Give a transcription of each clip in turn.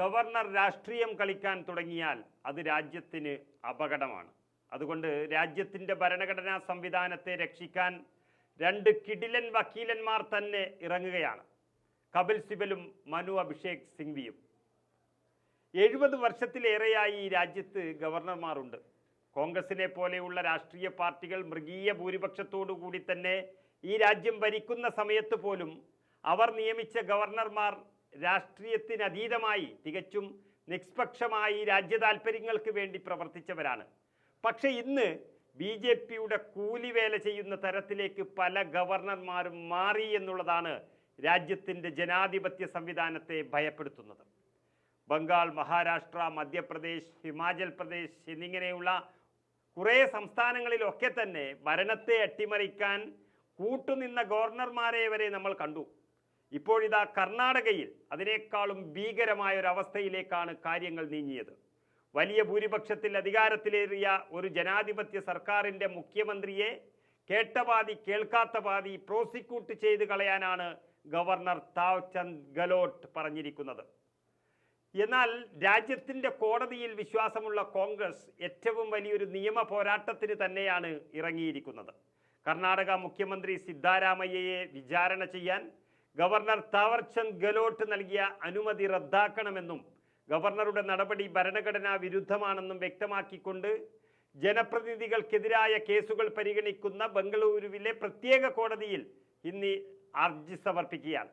Governor രാഷ്ട്രീയം കളിക്കാൻ തുടങ്ങിയാൽ അത് രാജ്യത്തിന് അപകടമാണ്. അതുകൊണ്ട് രാജ്യത്തിന്റെ ഭരണഘടനാ സംവിധാനത്തെ രക്ഷിക്കാൻ രണ്ട് കിടിലൻ വക്കീലന്മാർ തന്നെ ഇറങ്ങുകയാണ്. കപിൽ സിബലും മനു അഭിഷേക് സിംഗ്വിയും. എഴുപത് വർഷത്തിലേറെയായി ഈ രാജ്യത്ത് ഗവർണർമാരുണ്ട്. കോൺഗ്രസിനെ പോലെയുള്ള രാഷ്ട്രീയ പാർട്ടികൾ മൃഗീയ ഭൂരിപക്ഷത്തോടു കൂടി തന്നെ ഈ രാജ്യം ഭരിക്കുന്ന സമയത്ത് പോലും അവർ നിയമിച്ച ഗവർണർമാർ രാഷ്ട്രീയത്തിനതീതമായി തികച്ചും നിഷ്പക്ഷമായി രാജ്യ താല്പര്യങ്ങൾക്ക് വേണ്ടി പ്രവർത്തിച്ചവരാണ്. പക്ഷേ ഇന്ന് ബി ജെ പിയുടെ കൂലിവേല ചെയ്യുന്ന തരത്തിലേക്ക് പല ഗവർണർമാരും മാറി എന്നുള്ളതാണ് രാജ്യത്തിന്റെ ജനാധിപത്യ സംവിധാനത്തെ ഭയപ്പെടുത്തുന്നത്. ബംഗാൾ മഹാരാഷ്ട്ര മധ്യപ്രദേശ് ഹിമാചൽ പ്രദേശ് എന്നിങ്ങനെയുള്ള കുറേ സംസ്ഥാനങ്ങളിലൊക്കെ തന്നെ ഭരണത്തെ അട്ടിമറിക്കാൻ കൂട്ടുനിന്ന ഗവർണർമാരെ വരെ നമ്മൾ കണ്ടു. ഇപ്പോഴിതാ കർണാടകയിൽ അതിനേക്കാളും ഭീകരമായ ഒരു അവസ്ഥയിലേക്കാണ് കാര്യങ്ങൾ നീങ്ങിയത്. വലിയ ഭൂരിപക്ഷത്തിൽ അധികാരത്തിലേറിയ ഒരു ജനാധിപത്യ സർക്കാരിന്റെ മുഖ്യമന്ത്രിയെ കേട്ടപാതി കേൾക്കാത്ത പാതി പ്രോസിക്യൂട്ട് ചെയ്ത് കളയാനാണ് ഗവർണർ താവ്ചന്ദ് ഗലോട്ട് പറഞ്ഞിരിക്കുന്നത്. എന്നാൽ രാജ്യത്തിന്റെ കോടതിയിൽ വിശ്വാസമുള്ള കോൺഗ്രസ് ഏറ്റവും വലിയൊരു നിയമ പോരാട്ടത്തിന് തന്നെയാണ് ഇറങ്ങിയിരിക്കുന്നത്. കർണാടക മുഖ്യമന്ത്രി സിദ്ധാരാമയ്യയെ വിചാരണ ചെയ്യാൻ ഗവർണർ താവർചന്ദ് ഗെലോട്ട് നൽകിയ അനുമതി റദ്ദാക്കണമെന്നും ഗവർണറുടെ നടപടി ഭരണഘടനാ വിരുദ്ധമാണെന്നും വ്യക്തമാക്കിക്കൊണ്ട് ജനപ്രതിനിധികൾക്കെതിരായ കേസുകൾ പരിഗണിക്കുന്ന ബംഗളൂരുവിലെ പ്രത്യേക കോടതിയിൽ ഇന്ന് അർജി സമർപ്പിക്കുകയാണ്.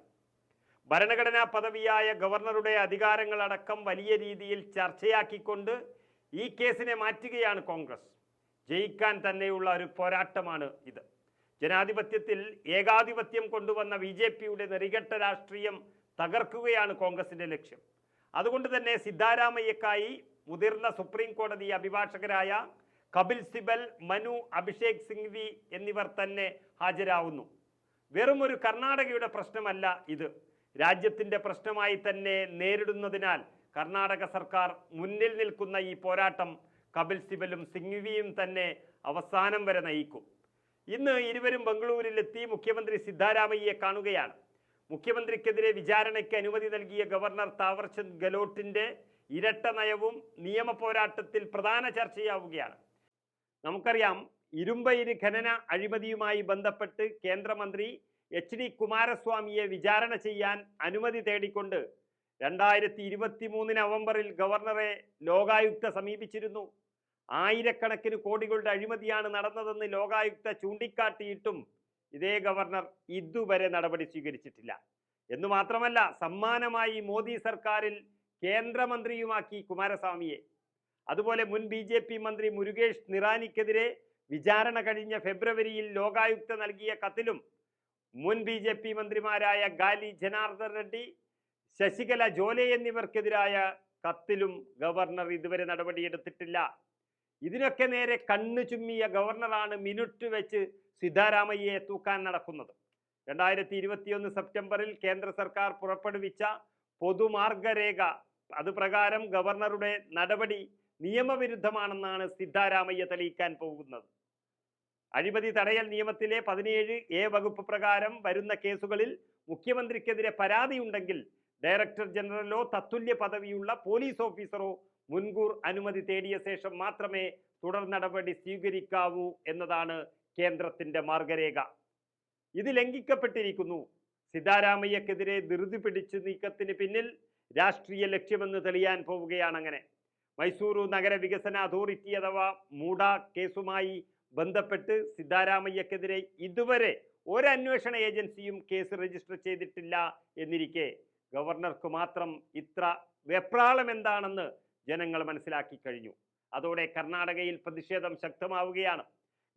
ഭരണഘടനാ പദവിയായ ഗവർണറുടെ അധികാരങ്ങളടക്കം വലിയ രീതിയിൽ ചർച്ചയാക്കിക്കൊണ്ട് ഈ കേസിനെ മാറ്റുകയാണ് കോൺഗ്രസ്. ജയിക്കാൻ തന്നെയുള്ള ഒരു പോരാട്ടമാണ് ഇത്. ജനാധിപത്യത്തിൽ ഏകാധിപത്യം കൊണ്ടുവന്ന ബി ജെ പിയുടെ നെറികെട്ട രാഷ്ട്രീയം തകർക്കുകയാണ് കോൺഗ്രസിന്റെ ലക്ഷ്യം. അതുകൊണ്ട് തന്നെ സിദ്ധാരാമയ്യക്കായി മുതിർന്ന സുപ്രീം കോടതി അഭിഭാഷകരായ കപിൽ സിബൽ മനു അഭിഷേക് സിംഗ്വി എന്നിവർ തന്നെ ഹാജരാവുന്നു. വെറും ഒരു കർണാടകയുടെ പ്രശ്നമല്ല ഇത്. രാജ്യത്തിന്റെ പ്രശ്നമായി തന്നെ നേരിടുന്നതിനാൽ കർണാടക സർക്കാർ മുന്നിൽ നിൽക്കുന്ന ഈ പോരാട്ടം കപിൽ സിബലും സിംഗ്വിയും തന്നെ അവസാനം വരെ നയിക്കും. ഇന്ന് ഇരുവരും ബംഗളൂരിലെത്തി മുഖ്യമന്ത്രി സിദ്ധാരാമയ്യെ കാണുകയാണ്. മുഖ്യമന്ത്രിക്കെതിരെ വിചാരണയ്ക്ക് അനുമതി നൽകിയ ഗവർണർ താവർചന്ദ് ഗലോട്ടിന്റെ ഇരട്ട നയവും നിയമ പോരാട്ടത്തിൽ പ്രധാന ചർച്ചയാവുകയാണ്. നമുക്കറിയാം ഇരുമ്പയിര് ഖനന അഴിമതിയുമായി ബന്ധപ്പെട്ട് കേന്ദ്രമന്ത്രി എച്ച് ഡി കുമാരസ്വാമിയെ വിചാരണ ചെയ്യാൻ അനുമതി തേടിക്കൊണ്ട് രണ്ടായിരത്തി ഇരുപത്തി മൂന്ന് നവംബറിൽ ഗവർണറെ ലോകായുക്ത സമീപിച്ചിരുന്നു. ആയിരക്കണക്കിന് കോടികളുടെ അഴിമതിയാണ് നടന്നതെന്ന് ലോകായുക്ത ചൂണ്ടിക്കാട്ടിയിട്ടും ഇതേ ഗവർണർ ഇതുവരെ നടപടി സ്വീകരിച്ചിട്ടില്ല. എന്ന് മാത്രമല്ല സമ്മാനമായി മോദി സർക്കാരിൽ കേന്ദ്രമന്ത്രിയുമാക്കി കുമാരസ്വാമിയെ. അതുപോലെ മുൻ ബി ജെ പി മന്ത്രി മുരുകേഷ് നിറാനിക്കെതിരെ വിചാരണ കഴിഞ്ഞ ഫെബ്രുവരിയിൽ ലോകായുക്ത നൽകിയ കത്തിലും മുൻ ബി ജെ പി മന്ത്രിമാരായ ഗാലി ജനാർദ്ദൻ റെഡ്ഡി ശശികല ജോലെ എന്നിവർക്കെതിരായ കത്തിലും ഗവർണർ ഇതുവരെ നടപടിയെടുത്തിട്ടില്ല. ഇതിനൊക്കെ നേരെ കണ്ണു ചുമ്മിയ ഗവർണറാണ് മിനുട്ട് വെച്ച് സിദ്ധാരാമയ്യയെ തൂക്കാൻ നടക്കുന്നത്. രണ്ടായിരത്തി ഇരുപത്തിയൊന്ന് സെപ്റ്റംബറിൽ കേന്ദ്ര സർക്കാർ പുറപ്പെടുവിച്ച പൊതുമാർഗരേഖ അത് പ്രകാരം ഗവർണറുടെ നടപടി നിയമവിരുദ്ധമാണെന്നാണ് സിദ്ധാരാമയ്യ തെളിയിക്കാൻ പോകുന്നത്. അഴിമതി തടയൽ നിയമത്തിലെ പതിനേഴ് എ വകുപ്പ് പ്രകാരം വരുന്ന കേസുകളിൽ മുഖ്യമന്ത്രിക്കെതിരെ പരാതിയുണ്ടെങ്കിൽ ഡയറക്ടർ ജനറലോ തത്തുല്യ പദവിയുള്ള പോലീസ് ഓഫീസറോ മുൻകൂർ അനുമതി തേടിയ ശേഷം മാത്രമേ തുടർ നടപടി സ്വീകരിക്കാവൂ എന്നതാണ് കേന്ദ്രത്തിന്റെ മാർഗരേഖ. ഇത് ലംഘിക്കപ്പെട്ടിരിക്കുന്നു. സിദ്ധാരാമയ്യക്കെതിരെ ധൃതി പിടിച്ചു നീക്കത്തിന് പിന്നിൽ രാഷ്ട്രീയ ലക്ഷ്യമെന്ന് തെളിയാൻ പോവുകയാണ് അങ്ങനെ മൈസൂരു നഗര വികസന അതോറിറ്റി അഥവാ മൂഡ കേസുമായി ബന്ധപ്പെട്ട് സിദ്ധാരാമയ്യക്കെതിരെ ഇതുവരെ ഒരു അന്വേഷണ ഏജൻസിയും കേസ് രജിസ്റ്റർ ചെയ്തിട്ടില്ല എന്നിരിക്കെ ഗവർണർക്ക് മാത്രം ഇത്ര വെപ്രാളം എന്താണെന്ന് ജനങ്ങൾ മനസ്സിലാക്കി കഴിഞ്ഞു. അതോടെ കർണാടകയിൽ പ്രതിഷേധം ശക്തമാവുകയാണ്.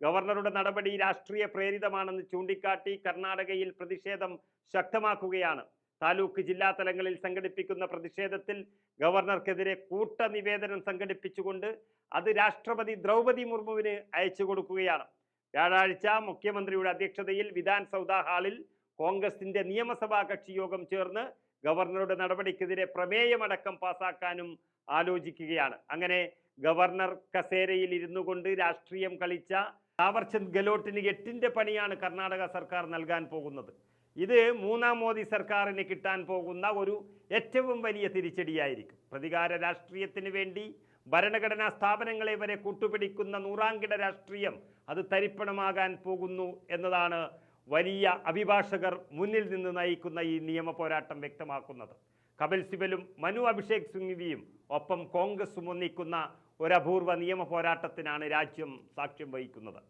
ഗവർണറുടെ നടപടി രാഷ്ട്രീയ പ്രേരിതമാണെന്ന് ചൂണ്ടിക്കാട്ടി കർണാടകയിൽ പ്രതിഷേധം ശക്തമാക്കുകയാണ്. താലൂക്ക് ജില്ലാ തലങ്ങളിൽ സംഘടിപ്പിക്കുന്ന പ്രതിഷേധത്തിൽ ഗവർണർക്കെതിരെ കൂട്ട നിവേദനം സംഘടിപ്പിച്ചുകൊണ്ട് അത് രാഷ്ട്രപതി ദ്രൗപതി മുർമുവിന് അയച്ചു കൊടുക്കുകയാണ്. വ്യാഴാഴ്ച മുഖ്യമന്ത്രിയുടെ അധ്യക്ഷതയിൽ വിധാൻ സൗദ ഹാളിൽ കോൺഗ്രസിന്റെ നിയമസഭാ കക്ഷി യോഗം ചേർന്ന് ഗവർണറുടെ നടപടിക്കെതിരെ പ്രമേയമടക്കം പാസാക്കാനും ആലോചിക്കുകയാണ്. അങ്ങനെ ഗവർണർ കസേരയിൽ ഇരുന്നു കൊണ്ട് രാഷ്ട്രീയം കളിച്ച താവർചന്ദ് ഗെലോട്ടിന് എട്ടിന്റെ പണിയാണ് കർണാടക സർക്കാർ നൽകാൻ പോകുന്നത്. ഇത് മൂന്നാം മോദി സർക്കാരിന് കിട്ടാൻ പോകുന്ന ഒരു ഏറ്റവും വലിയ തിരിച്ചടിയായിരിക്കും. പ്രതികാര രാഷ്ട്രീയത്തിന് വേണ്ടി ഭരണഘടനാ സ്ഥാപനങ്ങളെ വരെ കൂട്ടുപിടിക്കുന്ന നൂറാങ്കിട രാഷ്ട്രീയം അത് തരിപ്പണമാകാൻ പോകുന്നു എന്നതാണ് വലിയ അഭിഭാഷകർ മുന്നിൽ നിന്ന് നയിക്കുന്ന ഈ നിയമ പോരാട്ടം വ്യക്തമാക്കുന്നത്. കപിൽ സിബലും മനു അഭിഷേക് സിംഗ്വിയും ഒപ്പം കോൺഗ്രസും ഒന്നിക്കുന്ന ഒരു അപൂർവ നിയമ പോരാട്ടത്തിനാണ് രാജ്യം സാക്ഷ്യം വഹിക്കുന്നത്.